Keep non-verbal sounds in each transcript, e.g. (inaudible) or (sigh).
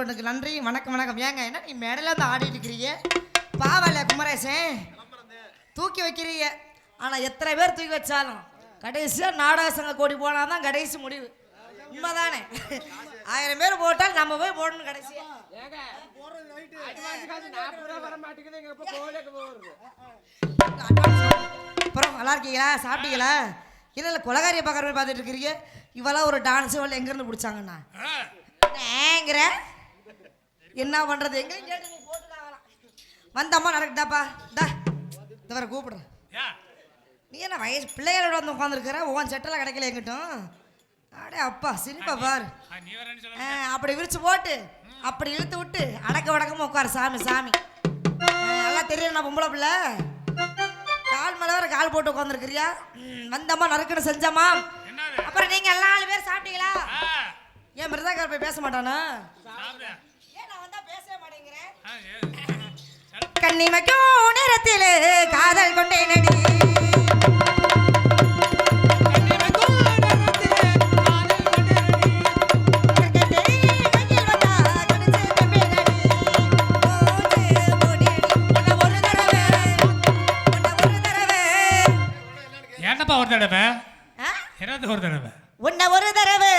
பண்ணுறதுக்கு நன்றி. வணக்கம் வணக்கம். ஏங்க என்ன நீ மேடையில் வந்து ஆடிட்டு இருக்கிறீங்க? பாவல குமரேசன் தூக்கி வைக்கிறீங்க. ஆனால் எத்தனை பேர் தூக்கி வச்சாலும் கடைசியாக நாடக சங்க கோடி போனால் தான் கடைசி முடிவு. உண்மைதானே? ஆயிரம் பேர் போட்டால் நம்ம போய் போடணும் கடைசியா. அப்புறம் நல்லா இருக்கீங்களா? சாப்பிட்டீங்களா? இல்லை இல்லை கொலகாரியை பார்க்குற மாதிரி பார்த்துட்டு இருக்கிறீங்க. இவெல்லாம் ஒரு டான்ஸ் எங்கேருந்து பிடிச்சாங்கண்ணா? ஏங்கிற என்ன கேட்டு நீ போட்டுதான் வரலாம் வந்தம்மா நடக்கட்டாப்பா டா இந்த வர கூப்பிடுறேன். நீ என்ன வயசு பிள்ளைகளோட வந்து உட்காந்துருக்கிற உன் செட்டெல்லாம் கிடைக்கல எங்கிட்டும்? அடே அப்பா சிரிப்பா பாரு. அப்படி விரிச்சு போட்டு அப்படி இழுத்து விட்டு அடக்க வடக்கமா உட்காரு சாமி சாமி. நல்லா தெரியும் நான் பொம்பளை பிள்ளை. கால் மேல வேற கால் போட்டு உட்காந்துருக்கிறியா வந்தம்மா நறுக்குன்னு செஞ்சம்மா. அப்புறம் நீங்க எல்லா நாலு பேர் சாப்பிட்டீங்களா? ஏன் மிருதாக்கார போய் பேச மாட்டானா சாப்பிடு. ஏன் நான் வந்தா பேசவே மாட்டேங்கிறேன் ஆ, ஏ- சரி. கண்ணிமைக்கும் நேரத்திலே காதல் நடி தடவை. என்னப்பா ஒரு தடவை? என்னது ஒரு தடவை உன்னை ஒரு தடவை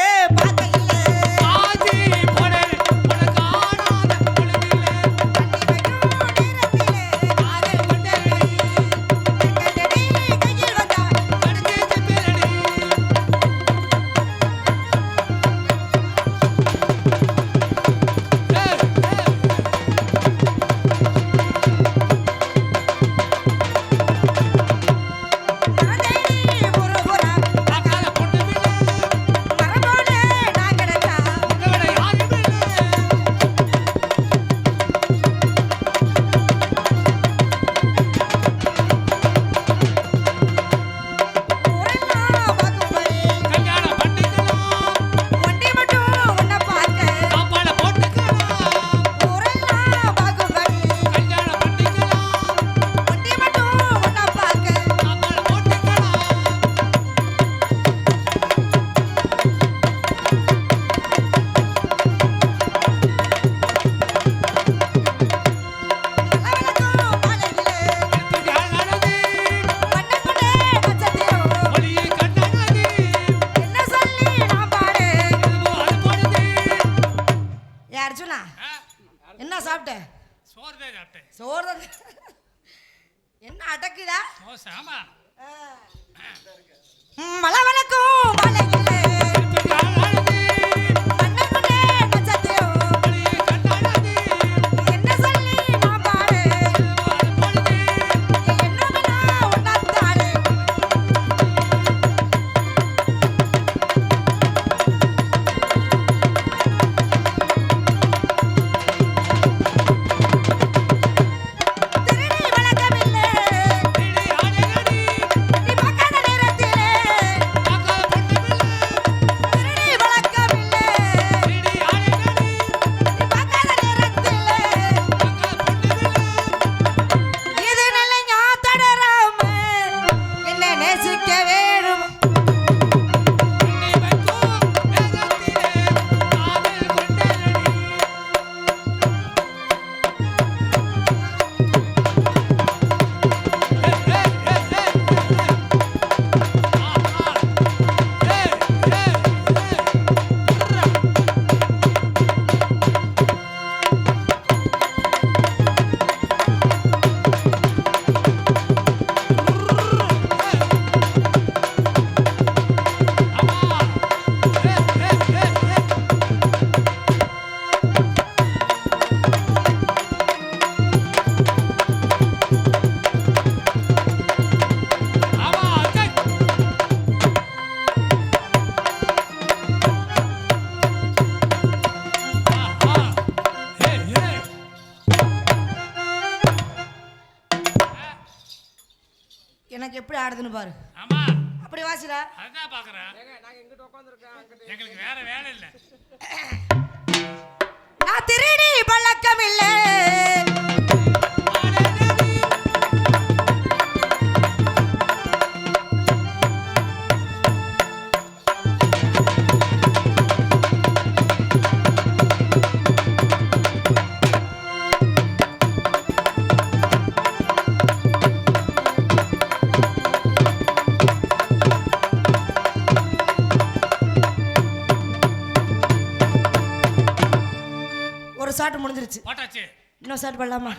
போட்டாச்சு. போட்டாச்சு. இன்னும் ஸ்டார்ட் பண்ணலாமா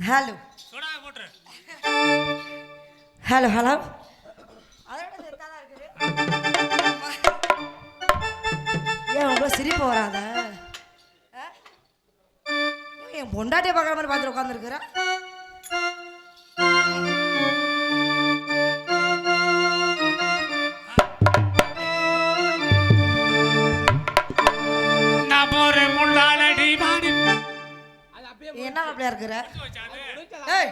ஹலோ ஹலோ ஹலோ ஏன் ரொம்ப சிரிப்பு வராத? என் பொண்டாட்டியை பார்க்குற மாதிரி பார்த்துட்டு உட்காந்துருக்குறேன் மாப்பிள்ளையா இருக்கிற? ஏய்.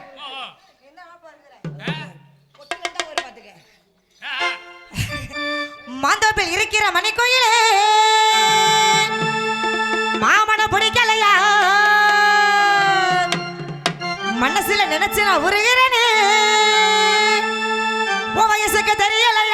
மாந்தோப்பில் இருக்கிற மணி கோயிலே மாமன பிடிக்கலையா? மனசுல நினைச்சு நான் உருகிறேனே. வயசுக்கு தெரியலையா?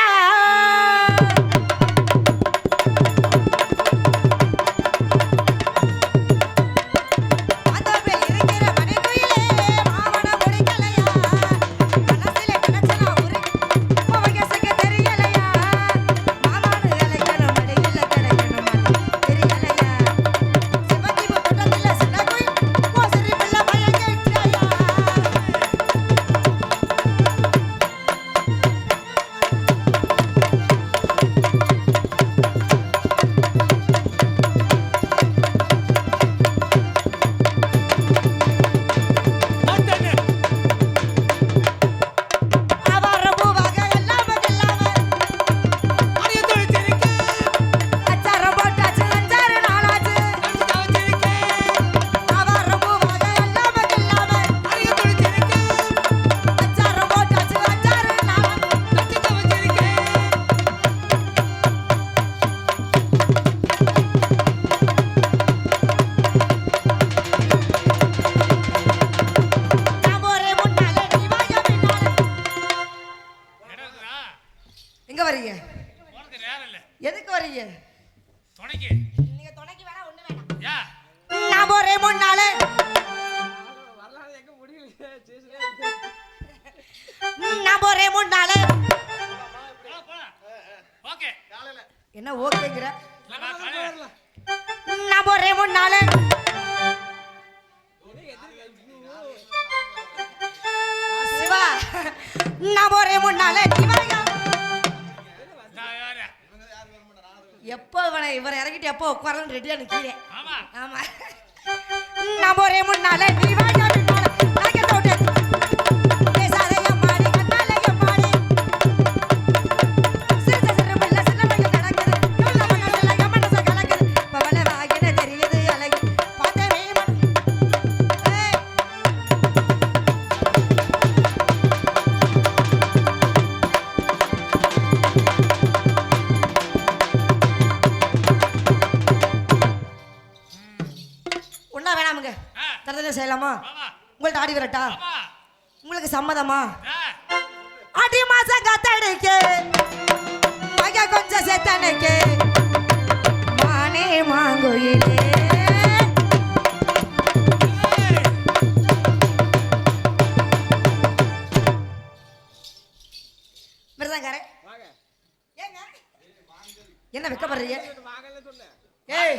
முன்னால என்ன ஓகேங்கிற? நான் போறேன் முன்னால. சிவா நான் போறேன் முன்னால. எப்போ இவனை இவர் இறங்கிட்டு எப்போ உட்காரன்னு ரெடியாக நிற்கிறேன் ஆமா. ஆமா. நான் போறேன் முன்னால. தரதல செய்யலாமா? உங்கள்ட்ட ஆடி வரட்டா? உங்களுக்கு சம்மதமா? அடி மாசம் கத்தடிக்கு. மக கொஞ்சம் செத்தனைக்கு. மானே மாங்குயிலே. மிருதங்காரன் என்ன வைக்கப்படுறீங்க? ஏய்.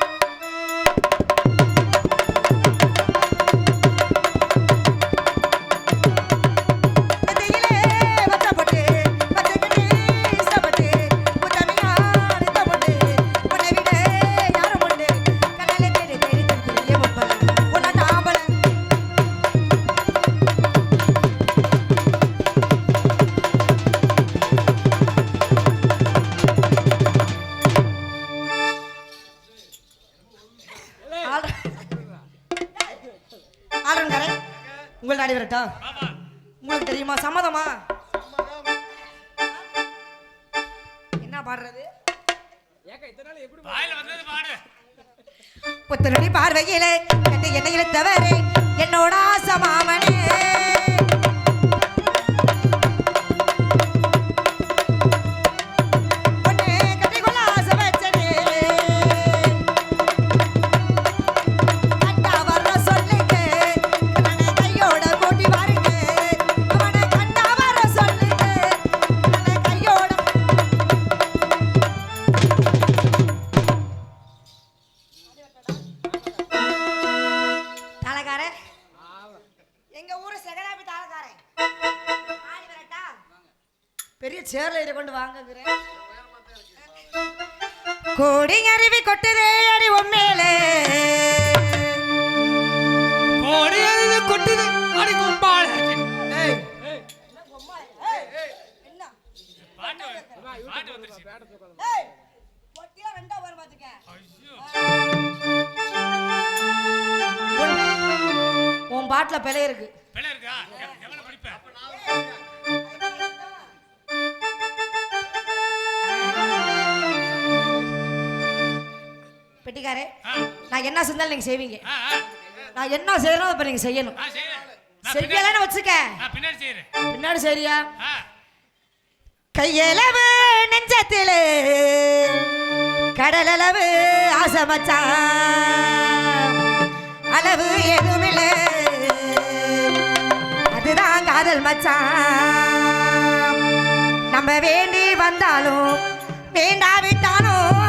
உன்- பாட்டுல பிழை இருக்கு. பெட்டிக்காரே நான் என்ன செஞ்சாலும் நீங்க செய்வீங்க. நான் என்ன செய்யறோம் இப்ப நீங்க செய்யணும். செய்யலன்னு வச்சுக்க. பின்னாடி சரியா கையளவு நெஞ்சத்திலே கடலளவு ஆசை மச்சான். அளவு எதுவுமில்ல அதுதான் காதல் மச்சான். நம்ம வேண்டி வந்தாலும் வேண்டாவிட்டாலும்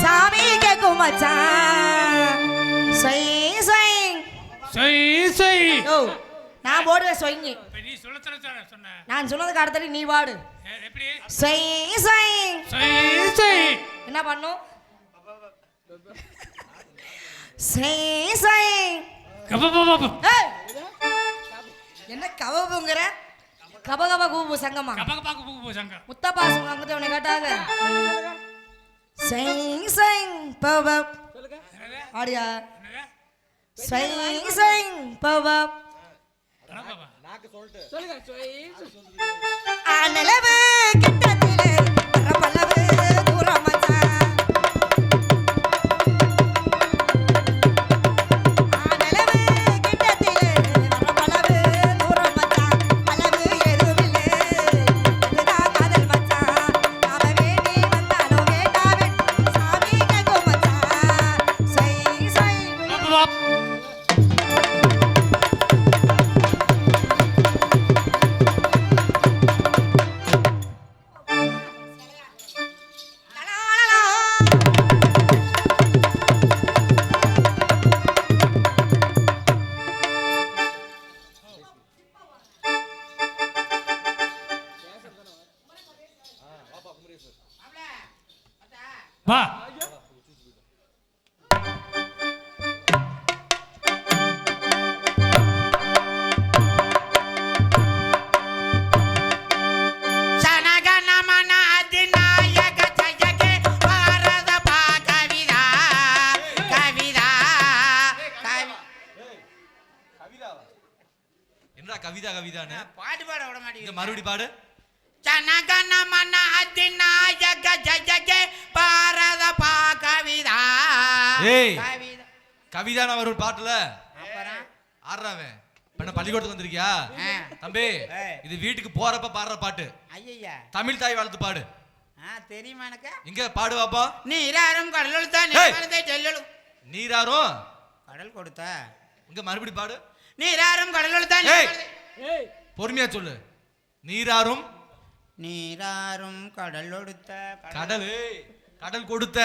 சாமி கேட்கும் மச்சான். சொய் சொய். சொய் சொய். நான் போடுவேன் சொய்ங்கி. நான் சொன்னதுக்கு அடுத்தது நீ எப்படி? சொய் சொய். சொய் சொய். என்ன பண்ணும்? சொய் சொய். ஏய்! என்ன கவபுங்கிற கபகப கூபு சங்கமா. கபகபாக்கு பூக்கு போ சங்க முத்தப்பா சங்கத்தை உன்னை கேட்டாங்க சொய் சொய் பவ? ஆடியா? சொய் சொய் பவ. கபகபா. சொல்லுங்க சொய் அனளவு என்னடா கவிதா கவிதான்னு? பாட்டு பாட விட மாட்டேங்குது மறுபடி பாடு. ஜனகன மன அதிநாயக ஜஜகே பாரத பா கவிதா. ஏய் கவிதா. கவிதா நான் ஒரு பாட்டுல? ஆடுறவன் இப்ப பள்ளிக்கூடத்துக்கு வந்திருக்கியா? தம்பி இது வீட்டுக்கு போறப்ப பாடுற பாட்டு. ஐயா தமிழ் தாய் வாழ்த்து பாடு. தெரியுமா எனக்கு? இங்க பாடுவாப்பா நீராரும் கடலுள் தான் நீராரும்? கடல் கொடுத்த? இங்க மறுபடி பாடு. நீராரும் கடலுள் தான் பொறுமையா சொல்லு. நீராரும் நீராரும் கடல். கொடுத்த கடல் கடல் கொடுத்த.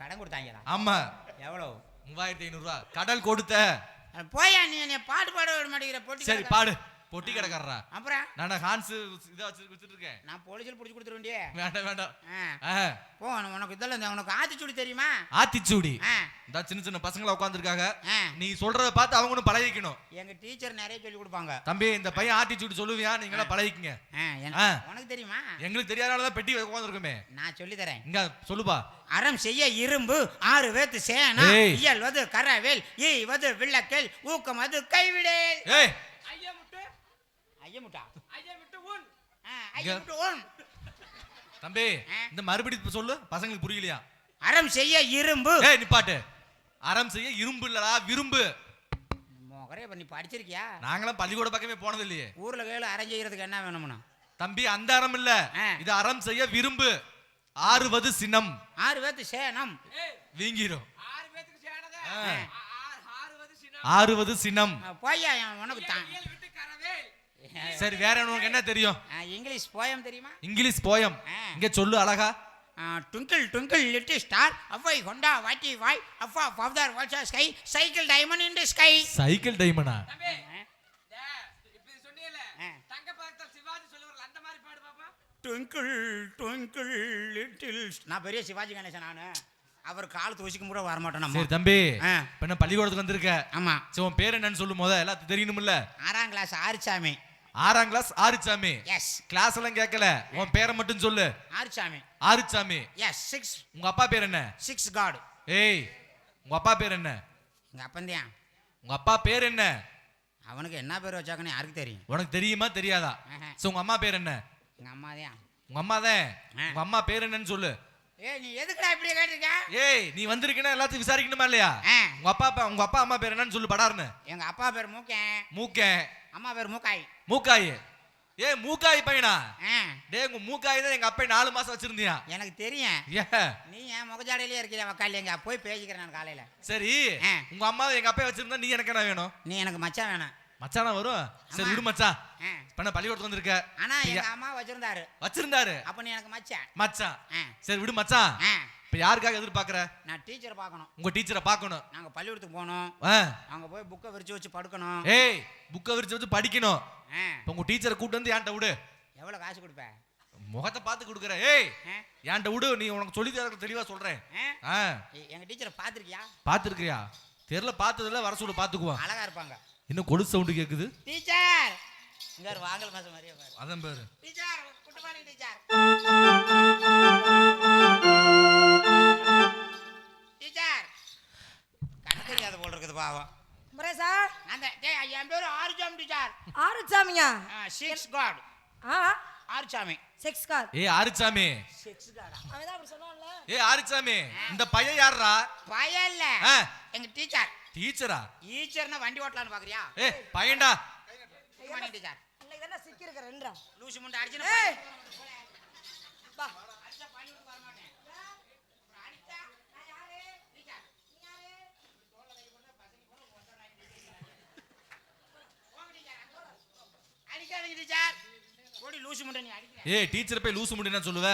கடன் கொடுத்தாங்களா? ஆமா. எவ்வளோ மூவாயிரத்தி ஐநூறு ரூபா கடல் கொடுத்த. போயா நீ என்னை பாட்டு பாட விட மாட்டேங்கிற போட்டி சரி பாடு. பொட்டி கிடக்கறா அப்புறம்? நான் ஹான்ஸ் இதா வச்சு வச்சுட்டு இருக்கேன் நான் போலீஸில் பிடிச்சி கொடுத்துட வேண்டிய. வேண்டாம் வேண்டாம். போ உனக்கு- இதெல்லாம் உனக்கு ஆத்திச்சூடி தெரியுமா? ஆத்திச்சூடி? இந்த சின்ன சின்ன பசங்கள உட்காந்துருக்காங்க நீ சொல்றத பார்த்து அவங்களும் பழகிக்கணும். எங்க டீச்சர் நிறைய சொல்லி கொடுப்பாங்க. தம்பி இந்த பையன் ஆட்டிச்சூடு சொல்லுவியா? நீங்களா பழகிக்கங்க. உனக்கு தெரியுமா? எங்களுக்கு தெரியாதனாலதான் பெட்டி உட்காந்துருக்குமே நான் சொல்லி தரேன். இங்க சொல்லுப்பா. அறம் செய்ய இரும்பு ஆறு வேத்து சேனா. இயல்வது கரவேல் ஈவது விளக்கேல் ஊக்கம் அது கைவிடேல். ஏய். ஐயா முட்டா ஐயா விட்டு உன். ஆ, ஐயா இங்க. முட்டு ஓன் தம்பி. இந்த மறுபடி இப்ப சொல்லு பசங்களுக்கு புரியலையா? அறம் செய்ய இரும்பு. ஏய் நிப்பாட்டு. அறம் செய்ய இரும்பு இல்லடா விரும்பு. மொகரே பண்ணி படிச்சிருக்கியா? நாங்களாம் பள்ளிக்கூட பக்கமே போனது இல்லையே ஊர்ல கேளு அறம் செய்யறதுக்கு என்ன வேணும்னு? தம்பி அந்த அறம் இல்ல. இது அறம் செய்ய விரும்பு. ஆறுவது சினம். ஆறு வேத்து சேனம் வீங்கிரும் ஆறுவது ஆறுவது சினம் போய்யா என் உனக்கு தான் சரி வேற உனக்கு என்ன தெரியும்? இங்கிலீஷ் போயம் தெரியுமா? English poem. இங்க சொல்லு அழகா. Twinkle twinkle little star how I wonder what you வாய் அவ்வா பவுதர் வாட்சா sky cycle diamond in the sky. Cycle டைமண்டா? Twinkle twinkle little நான் பெரிய சிவாஜி கணேசன் நான். அவர் காலத்து வசிக்கும் கூட வரமாட்டோம் சரி தம்பி இப்போ பள்ளிக்கூடத்துக்கு வந்திருக்கேன் ஆமா. சரி உன் பேர் என்னன்னு சொல்லும் போது எல்லாம் தெரியணும்ல ஆறாம் கிளாஸ் ஆரிச்சாமி. ஆறாம் கிளாஸ் ஆறுச்சாமி. எஸ் கிளாஸ் எல்லாம் கேட்கல. உன் பேரை மட்டும் சொல்லு. ஆறுசாமி ஆறுச்சாமி. எஸ் சிக்ஸ் உங்க அப்பா பேர் என்ன? சிக்ஸ் காடு ஏய் உங்க அப்பா பேர் என்ன? எங்க அப்பந்தான் உங்க அப்பா பேர் என்ன? அவனுக்கு என்ன பேர் வச்சாக்கன்னு யாருக்கு தெரியும்? உனக்கு தெரியுமா தெரியாதா. சரி உங்க அம்மா பேர் என்ன? எங்க அம்மா தான் உங்க அம்மா தான். உங்க அம்மா பேர் என்னன்னு சொல்லு. ஏய் நீ எதுக்குடா இப்படி கேட்டிருக்க? ஏய் நீ வந்திருக்கேன்னா எல்லாத்தையும் விசாரிக்கணுமா இல்லையா. உங்க அப்பா அப்பா- உங்க அப்பா அம்மா பேர் என்னன்னு சொல்லு படாருன்னு. எங்க அப்பா பேர் மூக்கேன். மூக்கேன். அம்மா பேர் மூக்காய். மூக்காய். ஏ மூக்காய் பையனா? டேய் உங்க மூக்காய் தான் எங்க அப்பா நாலு மாசம் வச்சிருந்தியா? எனக்கு தெரியும். நீ என் முகஜாடையிலே இருக்கிற வக்கால் எங்க போய் பேசிக்கிறேன் நான் காலையில. சரி. உங்க அம்மா எங்க அப்பா வச்சிருந்தா நீ எனக்கு என்ன வேணும்? நீ எனக்கு மச்சான் வேணும். மச்சானா வரும்? சரி. விடு. இப்ப என்ன பள்ளிக்கூடத்துக்கு வந்திருக்க? ஆனா எங்க அம்மா வச்சிருந்தாரு. வச்சிருந்தாரு? அப்ப நீ எனக்கு மச்சான். மச்சான். ஆ. சரி விடு மச்சான். இப்ப யாருக்காக எதிர்பார்க்கற? நான் டீச்சரை பார்க்கணும். உங்க டீச்சரை பார்க்கணும். நாங்க பள்ளிக்கூடத்துக்கு போகணும். அங்க போய் புக்கை விரிச்சு வச்சு படுக்கணும். ஏய் புக்கை விரிச்சு வச்சு படிக்கணும். இப்ப உங்க டீச்சரை கூட்டு வந்து என்கிட்ட விடு. எவ்வளவு காசு கொடுப்ப? முகத்தை பார்த்து கொடுக்குற. ஏய்? என்கிட்ட விடு. நீ உனக்கு சொல்லி தர தெளிவா சொல்றேன். ஆ? ஆ. எ- எங்க டீச்சரை பார்த்திருக்கியா? பாத்துருக்கியா தெரியல பார்த்ததுல வர சொல்லு பாத்துக்குவோம் அழகா இருப்பாங்க. இன்னும் கொடு சவுண்டு கேக்குது. டீச்சர்! இங்க வாங்கல் மாசம் மாதிரியே பாரு. அதான் பேரு. Teacher good morning teacher. Teacher கண்ணு தெரியாத போல் இருக்குது பாவம். முரேசா? அந்த டேய் என் பேரு ஆறுசாமி டீச்சர். ஆறுச்சாமியா சிக்ஸ் காட் ஆ ஆறுசாமி. செக்ஸ் கார் ஏய் ஆரிச்சாமி சிக்ஸ் காடா அவன் தான் அப்படி சொன்னான்ல. ஏய் ஆரிச்சாமி இந்த பையன் யாருடா பயல்ல ஆ. எங்க டீச்சர். டீச்சரா? டீச்சர்னா வண்டி ஓட்டலான்னு பாக்குறியா? ஏய் பையன்டா. டீச்சர் இன்னைக்கு தானே சிக்கி இருக்கிறேன்றா லூசு முண்டை அடிச்சு வா அடிக்காதீங்க டீச்சர் ஓடி லூசு முண்டை நீ அடிக்கிற ஏய் டீச்சர் போய் லூசு முடினா சொல்லுவ?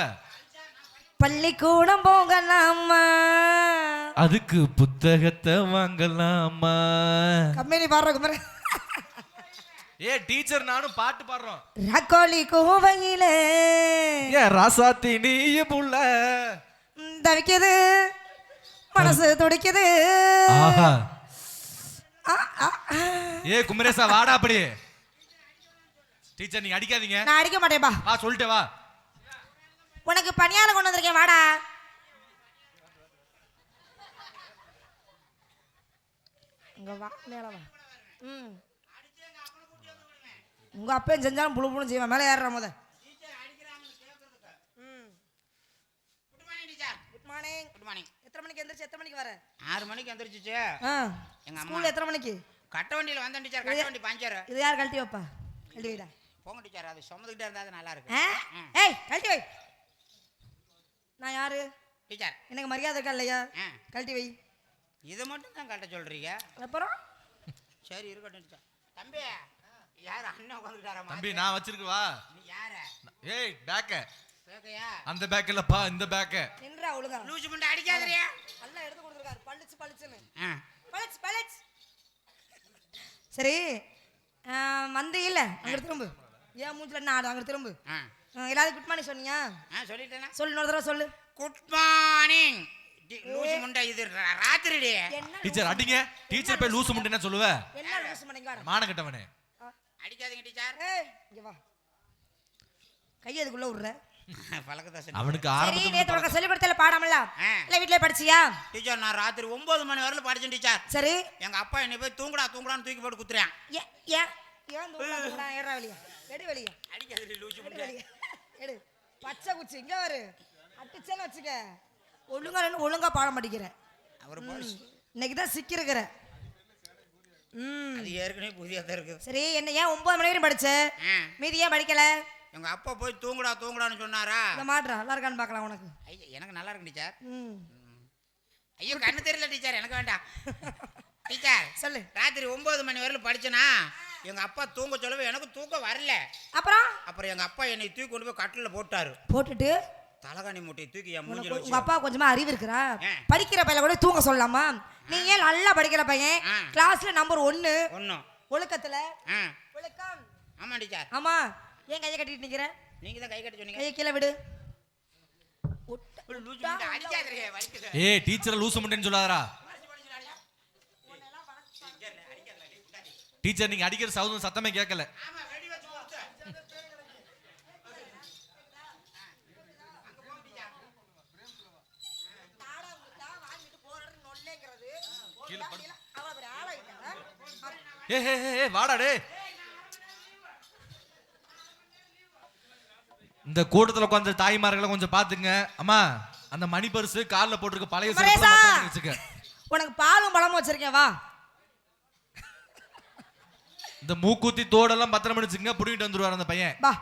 பள்ளிக்கூடம் போகலாமா? அதுக்கு புத்தகத்தை வாங்கலாமா? கம்பெனி பாடுற குமர ஏ டீச்சர் நானும் பாட்டு பாடுறோம். ரக்கோலி கோவையில. ஏ ராசாத்தி நீ புள்ள தவிக்குது. மனசு துடிக்குது. ஆஹா. ஏ குமரேசா வாடா அப்படி. டீச்சர் நீங்க அடிக்காதீங்க. நான் அடிக்க மாட்டேன்பா. வா சொல்லிட்டு வா. உனக்கு பணியாரம் கொண்டு வந்திருக்கேன் வாடா. இங்க வா மேல வா. ம். உங்க அப்பையும் செஞ்சாலும் புழு புழு செய்வான். மேலே ஏறுற முத. ம். Good morning teacher good morning good morning எத்தனை மணிக்கு எந்திரிச்சு எத்தனை மணிக்கு வர? ஆறு மணிக்கு எந்திரிச்சிச்சு. ஆ. எங்க அம்மா. எத்தனை மணிக்கு? கட்ட வண்டியில வந்தேன் டீச்சர் கட்ட வண்டி பஞ்சர். இது யார் கழட்டி வைப்பா? கழட்டி வைடா. போங்க டீச்சர் அது சுமந்துக்கிட்டே இருந்தா அது நல்லா இருக்கு. ஏய் கழட்டி வை. நான் யாரு? டீச்சர். எனக்கு மரியாதை இருக்கா இல்லையா? ஆ. கழட்டி வை. இது மட்டும் தான் கட்ட சொல்றீங்க? அப்புறம்? சரி இருக்கட்டும் டீச்சர். தம்பி யார் அண்ணன் உட்காந்துக்கிட்டாரா? தம்பி நான் வச்சிருக்கு வா. நீ யார? ஏய் பேக்க கேக்கையா அந்த பேக் இல்லப்பா இந்த பேக்க நின்றா ஒழுங்கா. லூசு முண்டை அடிக்காதறியா நல்லா எடுத்து கொடுத்துருக்காரு. பளிச்சு பளிச்சுன்னு. பளிச்சு பளிச்சு. சரி ஆ, வந்து இல்ல. அங்க திரும்பு. ஏன் மூஞ்சில என்ன ஆடு அங்க திரும்பு. எல்லாரும் குட் மார்னிங் சொன்னீங்க. ஆ சொல்லிட்டேனா சொல்லு இன்னொரு தடவை சொல்லு. Good morning. லூசு முண்டை இது ராத்திரிடி. என்ன டீச்சர் அடிங்க. டீச்சர் போய் லூசு முடினா சொல்லுவ. என்ன லூசு வாடா. மான கட்டவனே. அடிக்காதீங்க டீச்சர். ஏய் இங்க வா. கை அதுக்குள்ள விடுற அவனுக்கு ஆரம்பத்துல நேத்து உனக்கு சொல்லி கொடுத்தல பாடம்ல? ஆ. இல்ல வீட்லயே படிச்சியா? டீச்சர் நான் ராத்திரி ஒன்பது மணி வரல படிச்சேன் டீச்சர். சரி. எங்க அப்பா என்னை போய் தூங்குடா தூங்குடான்னு தூக்கி போட்டு குத்துறேன். ஏன் ஏன் தூக்குறா, ஏறுறா வெளிய. எடு வெளிய. அடிக்காதடி லூசு எடு முண்டை வெளிய. எடு. பச்சை குச்சி இங்க வரு. அடிச்சேன்னு வச்சுக்க. ஒழுங்கா ஒழுங்கா பாட மாட்டேங்கிற அவர் இன்னைக்கு தான் சிக்கிருக்கிற ம். அது ஏற்கனவே புதிய தான் இருக்குது. சரி என்ன ஏன் ஒன்பது மணி வரைக்கும் படிச்ச. மீதி ஏன் படிக்கல? எங்க அப்பா போய் தூங்குடா தூங்குடான்னு சொன்னாரா? இந்த மாட்றா நல்லா இருக்கான்னு பார்க்கலாம் உனக்கு. ஐயா எனக்கு நல்லா இருக்கு டீச்சர். ஐயோ கண்ணு தெரியல டீச்சர் எனக்கு வேண்டாம். (laughs) டீச்சர் சொல்லு. ராத்திரி ஒன்பது மணி வரையிலும் படிச்சேனா? எங்க அப்பா தூங்க சொல்லவே எனக்கு தூக்கம் வரல. அப்புறம்? அப்புறம் எங்க அப்பா என்னை தூக்கி கொண்டு போய் கட்டில போட்டாரு. போட்டுட்டு? தலகாணி மூட்டையை தூக்கி என் மூஞ்சில உங்க அப்பா கொஞ்சமா அறிவு இருக்கிறா. படிக்கிற பையல கூட தூங்க சொல்லலாமா நீ ஏன் நல்லா படிக்கிற பையன். கிளாஸ்ல நம்பர் ஒன்னு ஒன்றும் ஒழுக்கத்துல? ஒழுக்கம். ஆமா டீச்சர். ஆமா. ஏன் கையை கட்டிட்டு நிக்கிற? நீங்க தான் கை கட்ட சொன்னீங்க. கையை கீழே விடு. ஏய் டீச்சரை லூசு முண்டேன்னு சொல்லாதடா. டீச்சர் நீங்க அடிக்கிற சவுண்ட் சத்தமே கேட்கல. ஏ ஏ ஏ, வாடா டே இந்த கூட்டத்துல உட்கார்ந்த தாய்மார்களை கொஞ்சம் பாத்துங்க அம்மா அந்த மணி பரிசு கால்ல போட்டிருக்க பழைய வச்சுக்க. உனக்கு பாலும் பழமும் வச்சிருக்கேன் வா. இந்த மூக்குத்தி தோடெல்லாம் பத்திரம் வச்சுங்க புடிங்கிட்டு வந்துருவாரு அந்த பையன். வா.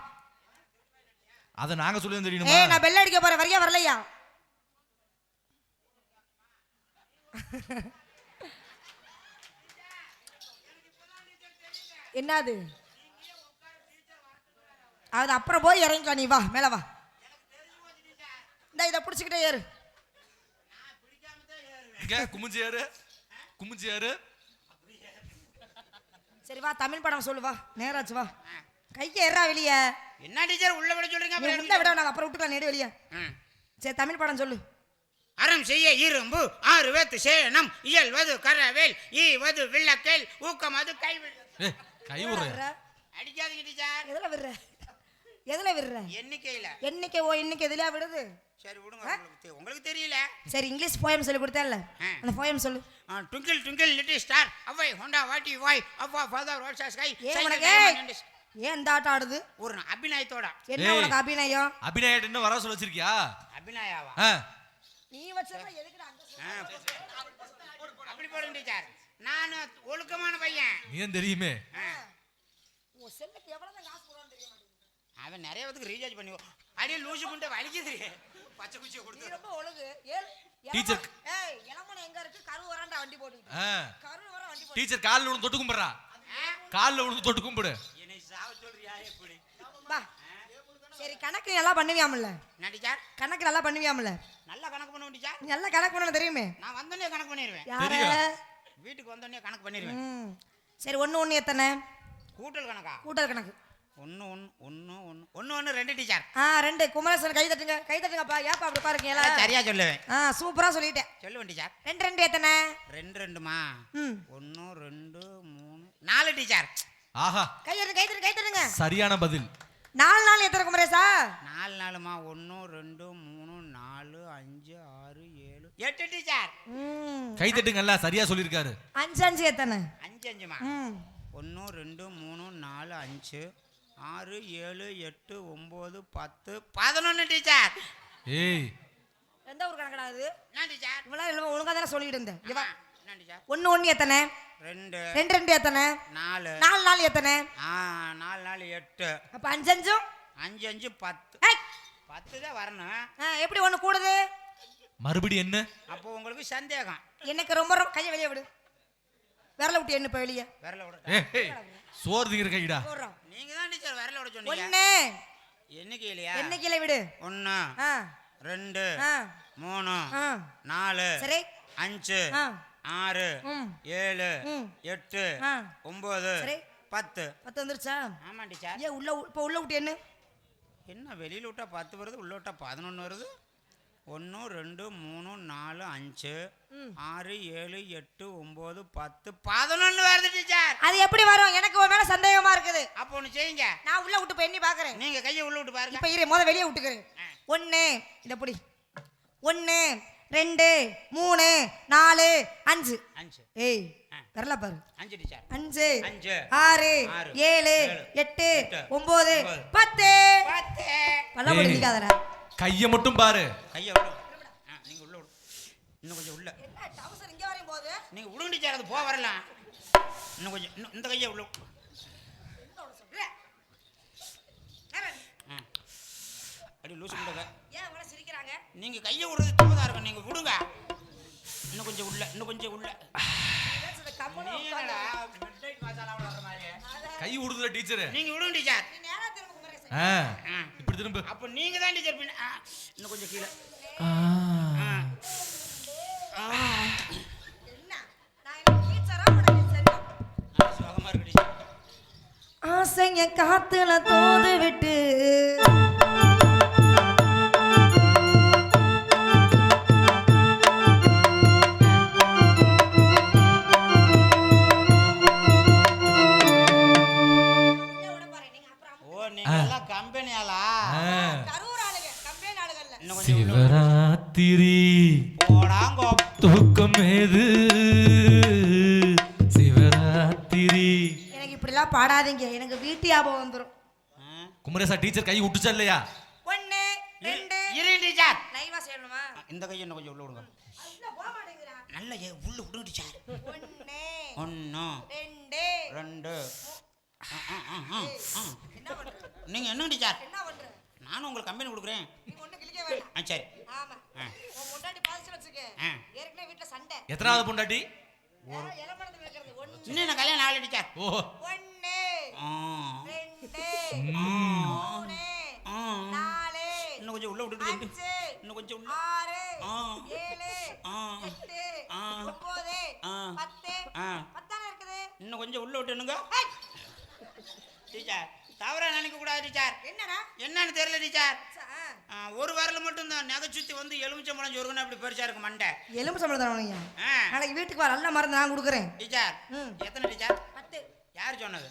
அதை நாங்க சொல்லி தெரியணுமா ஏய் நான் பெல் அடிக்க போறேன். வரியா வரலையா? என்னது? அது அப்புறம் போய் இறங்கிக்கலாம். நீ வா மேல வா. இந்த இதை பிடிச்சிக்கிட்டே ஏறு. இங்க குமிஞ்சியாரு குமிஞ்சியாரு சரி வா தமிழ் படம் சொல்லு வா. நேராச்சு வா. கைக்கு ஏறா வெளியே. என்ன டீச்சர் உள்ள விட சொல்றீங்க அப்புறம் உள்ள விட நாங்கள் அப்புறம் விட்டுக்கலாம் நேடு வெளியே. சரி தமிழ் படம் சொல்லு. அறம் செய்ய இரும்பு ஆறு வேத்து சேனம் இயல்வது கரவேல் ஈவது வில்லக்கேல் ஊக்கம் அது ஏ கை விடுற? அடிக்காதீங்க டீச்சர். எதுல விடுற? எதுல விடுற? எண்ணிக்கையில. என்னைக்கு ஓ இன்னைக்கு எதுலயா விடுது சரி விடுங்க உங்களுக்கு தெரியல. சரி இங்கிலீஷ் போயம் சொல்லி கொடுத்தேன்ல. அந்த போயம் சொல்லு. Twinkle twinkle little star. How I wonder what you. Are father watts sky. ஏன் உனக்கு? ஏன் ஆட்டம் ஆடுது? ஒரு அபிநயத்தோட. என்ன. உனக்கு அபிநயம்? அபிநயாட்டு இன்னும் வர சொல்ல வச்சிருக்கியா? அபிநயாவா? ஆ, நீ வச்சிருந்தா எதுக்குடா? ஆ. அப்படி போடுங்க டீச்சர் நான் ஒழுக்கமான பையன். தான் தெரியுமே. ஆ. உன் செல்லுக்கு எவ்வளவு காசு போடுவான்னு தெரிய மாட்டேங்குது. அவன் நிறைய பேத்துக்கு ரீசார்ஜ் பண்ணி அடியே லூசு பண்ணிட்டு வலிக்குது பச்சை குச்சியை கொடுத்து. ரொம்ப ஒழுகு. ஏல் Teacher. இளம- ஏய் இளமனை எங்க இருக்கு? கரு வராண்டா வண்டி போட்டுக்கிட்டு. ஆ. கரு வர வண்டி போட்டு டீச்சர் காலில் விழுந்து தொட்டு கும்பிடுறா. காலில் விழுந்து தொட்டு கும்பிடு. என்னை சாவ சொல்றியா எப்படி? வா. சரி கணக்கு நல்லா பண்ணுவியாமல்ல? என்ன டீச்சர் கணக்கு நல்லா பண்ணுவியாமல்ல? நல்லா கணக்கு பண்ணுவோம் டீச்சர் நீ நல்லா கணக்கு பண்ணணும் தெரியுமே? நான் வந்தோடனே கணக்கு பண்ணிடுவேன் யார. வீட்டுக்கு வந்தோடனே கணக்கு பண்ணிடுவேன் சரி ஒன்று ஒன்று எத்தனை? கூட்டல் கணக்கா? கூட்டல் கணக்கு. ஒன்று ஒன்று ஒன்று ஒன்று ஒன்று ஒன்று ரெண்டு டீச்சர். ஆ ரெண்டு. குமரேசன் கை தட்டுங்க. கை தட்டுங்கப்பா ஏப்பா அப்படி பாருங்க எல்லாம்? சரியா சொல்லுவேன். ஆ சூப்பரா சொல்லிட்டேன். சொல்லுவேன் டீச்சர். ரெண்டு ரெண்டு எத்தனை? ரெண்டு ரெண்டுமா? ம். ஒன்று ரெண்டு மூணு நாலு டீச்சர். ஆஹா. கை தட்டு கை தட்டு கை தட்டுங்க. சரியான பதில். நாலு நாள் எத்தனை குமரேசா? நாலு நாலுமா? ஒன்று ரெண்டு மூணு நாலு அஞ்சு ஆறு ஏழு. எட்டு டீச்சர். ம். கை தட்டுங்கல்ல சரியா சொல்லியிருக்காரு. அஞ்சு அஞ்சு எத்தனை? அஞ்சு அஞ்சுமா? ஒன்று ரெண்டு மூணு நாலு அஞ்சு. ஆறு ஏழு எட்டு ஒம்பது பத்து பதினொன்று டீச்சர். ஏய். எந்த ஒரு கணக்கடா அது? என்ன டீச்சர்? இவ்வளோ இல்லை ஒழுங்கா தானே சொல்லிட்டு இருந்தேன். இவா என்ன டீச்சர்? ஒன்று ஒன்று எத்தனை? ரெண்டு. ரெண்டு ரெண்டு எத்தனை? நாலு. நாலு நாள் எத்தனை? ஆ நாலு நாலு எட்டு. அப்போ அஞ்சு அஞ்சும் அஞ்சு அஞ்சு பத்து. பத்து தான் வரணும். ஆ, எப்படி ஒன்று கூடுது? மறுபடியும் என்ன? அப்போ உங்களுக்கு சந்தேகம். எனக்கு ரொம்ப ரொம்ப கையை வெளியே விடு. விரல விட்டு என்ன வெளியே. விரல விட. சோறு திங்கிற கைடா. நீங்க தான் டீச்சர் விரல விட சொன்னீங்க. ஒன்று எண்ணிக்கையிலையா என்னைக்கில விடு. ஆ. ரெண்டு மூணு நாலு சரி. அஞ்சு ஆறு ஏழு எட்டு ஒன்பது சரி. பத்து. பத்து வந்துருச்சா? ஆமா டீச்சர். ஏன் உள்ள இப்போ உள்ள விட்டு என்ன என்ன வெளியில விட்டா பத்து வருது உள்ள விட்டா பதினொன்று வருது? ஒன்று ரெண்டு மூணு நாலு அஞ்சு. ஆறு ஏழு எட்டு ஒம்பது பத்து பதினொன்று வருது டீச்சர். அது எப்படி வரும்? எனக்கு உன் மேல சந்தேகமா இருக்குது. அப்போ ஒன்று செய்யுங்க. நான் உள்ள விட்டு போய் எண்ணி பாக்குறேன். நீங்க கையை உள்ள விட்டு பாருங்க. இப்ப இரு முத வெளியே விட்டுக்கிறேன். ஒன்று இந்த புடி. ஒன்று ரெண்டு மூணு நாலு அஞ்சு. அஞ்சு. ஏய். வரல பாரு. அஞ்சு டீச்சர். அஞ்சு அஞ்சு ஆறு ஏழு எட்டு ஒன்பது, பத்து. பத்து. பல்ல. முடிக்காதடா கைய மட்டும் பாரு. கையை விடு. ஆ நீங்க உள்ள விடு. இன்னும் கொஞ்சம் உள்ள. என்ன டவுசர் இங்க வரையும் போகுது? நீங்க விடுங்க டீச்சர் அது போக வரலாம். இன்னும் கொஞ்சம் இன்னும் இந்த கையை உள்ள. விடு. ஆ. அடி லூசு பண்ணுங்க ஏன் இவ்வளவு சிரிக்கிறாங்க? நீங்க கையை விடுறது தப்பதா இருக்கும். நீங்க விடுங்க. இன்னும் கொஞ்சம் உள்ள இன்னும் கொஞ்சம் உள்ள? கை விடுதுல டீச்சரு. நீங்க விடுங்க டீச்சர். இப்படி திரும்ப. அப்போ நீங்க தான் டீச்சர் பின்ன இன்னும் கொஞ்சம் கீழே. ஆசைங்க காத்துல தோது விட்டு போடாங்கோ தூக்கம் ஏது சிவராத்திரி. எனக்கு இப்படிலாம் பாடாதீங்க. எனக்கு வீட்டு ஞாபகம் வந்துரும். குமரேசா டீச்சர் கை விட்டுச்சா இல்லையா? ஒண்ணு ரெண்டு. இரு டீச்சர். லைவா செய்யணுமா இந்த கையை இன்னும் கொஞ்சம் உள்ள விடுங்க. அதுல போக மாட்டேங்கிறா. நல்ல ஏ உள்ள விடுங்க டீச்சர். ஒண்ணு ஒன்று ரெண்டு. ரெண்டு. என்ன நீங்க என்ன டீச்சர்? என்ன பண்ற நானும் உங்களுக்கு கம்பெனி கொடுக்குறேன். நீ ஒண்ணு கிளிக்க வேண்டாம். ஆ சரி. ஆமா. உன் முன்னாடி பாதிச்சு வச்சுக்க. ஏற்கனவே வீட்டுல சண்டை. எத்தனாவது பொண்டாட்டி? இன்னும் என்ன கல்யாணம் ஆகல டீச்சர் ஓ. ஒண்ணு. ஆ. ரெண்டு. மூணு. ஆ. நாலு. இன்னும் கொஞ்சம் உள்ள. அஞ்சு. இன்னும் கொஞ்சம் உள்ள. ஆறு. ஆ. ஏழு. ஆ. எட்டு. ஒன்பது ஆ. பத்து. ஆ. பத்தானே இருக்குது? இன்னும் கொஞ்சம் உள்ள விட்டுனுங்க. டீச்சர். தவறா நினைக்க கூடாது டீச்சர். என்னடா? என்னன்னு தெரியல டீச்சர். ஒரு வாரில் மட்டும் தான் நகை சுத்தி வந்து எலுமிச்சம்பழம் சொருகுன்னு அப்படி பெருசா இருக்கு மண்டை. சம்பளம் தரவங்க ஆ. நாளைக்கு வீட்டுக்கு வா நல்ல மருந்து நான் கொடுக்குறேன். டீச்சர். எத்தனை டீச்சர்? பத்து. யார் சொன்னது?